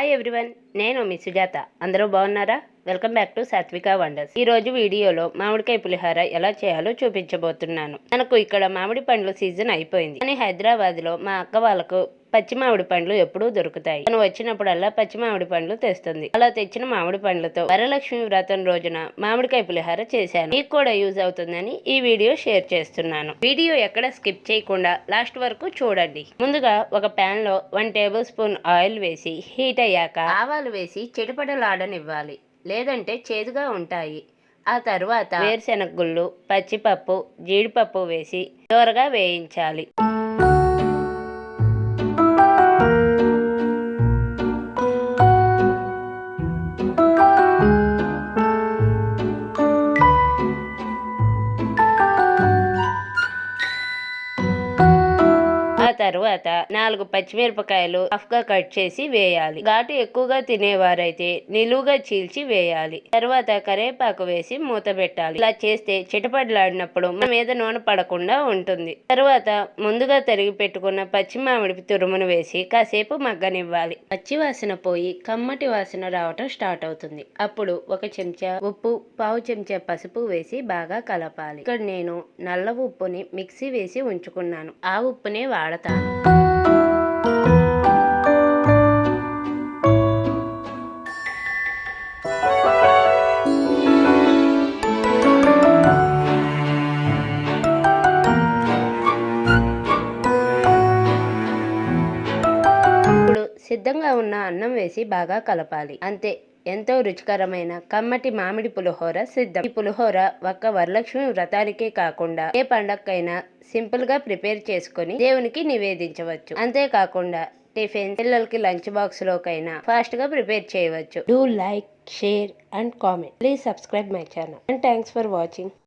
Hi everyone నేను మీ సుజాత. అందరూ బాగున్నారా? Welcome back to Satvika Wonders ఈ రోజు వీడియోలో మామిడికాయ పులిహార ఎలా చేయాలో చూపించబోతున్నాను. మనకు ఇక్కడ మామిడి పండ్ల సీజన్ అయిపోయింది. కానీ హైదరాబాద్లో మా అక్క వాళ్ళకు పచ్చి మామిడి పండ్లు ఎప్పుడూ దొరుకుతాయి. తను వచ్చినప్పుడల్లా పచ్చి మామిడి పండ్లు తెస్తుంది. అలా తెచ్చిన మామిడి పండ్లతో వరలక్ష్మి వ్రతం రోజున మామిడికాయ పులిహార చేశాను. మీకు కూడా యూజ్ అవుతుందని ఈ వీడియో షేర్ చేస్తున్నాను. వీడియో ఎక్కడ స్కిప్ చేయకుండా లాస్ట్ వరకు చూడండి. ముందుగా ఒక ప్యాన్లో వన్ టేబుల్ స్పూన్ ఆయిల్ వేసి హీట్ అయ్యాక ఆవాలు వేసి చెడుపడలాడనివ్వాలి. లేదంటే చేదుగా ఉంటాయి. ఆ తర్వాత వేరుశెనగ గుళ్ళు పచ్చిపప్పు జీడిపప్పు వేసి దోరగా వేయించాలి. తర్వాత నాలుగు పచ్చిమిరపకాయలు రఫ్గా కట్ చేసి వేయాలి. ఘాటు ఎక్కువగా తినేవారైతే నిలువుగా చీల్చి వేయాలి. తర్వాత కరివేపాకు వేసి మూత పెట్టాలి. ఇలా చేస్తే చిటపడలాడినప్పుడు మన మీద నూనె పడకుండా ఉంటుంది. తర్వాత ముందుగా తరిగి పెట్టుకున్న పచ్చి మామిడి తురుమును వేసి కాసేపు మగ్గనివ్వాలి. పచ్చి వాసన పోయి కమ్మటి వాసన రావటం స్టార్ట్ అవుతుంది. అప్పుడు ఒక చెంచా ఉప్పు పావు చెంచా పసుపు వేసి బాగా కలపాలి. ఇక్కడ నేను నల్ల ఉప్పుని మిక్సీ వేసి ఉంచుకున్నాను. ఆ ఉప్పునే వాడతాను. ఇప్పుడు సిద్ధంగా ఉన్న అన్నం వేసి బాగా కలపాలి. అంతే. ఎంతో రుచికరమైన కమ్మటి మామిడి పులిహోర సిద్ధం. ఈ పులిహోర ఒక్క వరలక్ష్మి వ్రతానికే కాకుండా ఏ పండక్కైనా సింపుల్గా ప్రిపేర్ చేసుకొని దేవునికి నివేదించవచ్చు. అంతేకాకుండా టిఫిన్ పిల్లలకి లంచ్ బాక్స్ లోకైనా ఫాస్ట్గా ప్రిపేర్ చేయవచ్చు. Do like share and comment. Please subscribe my channel and thanks for watching.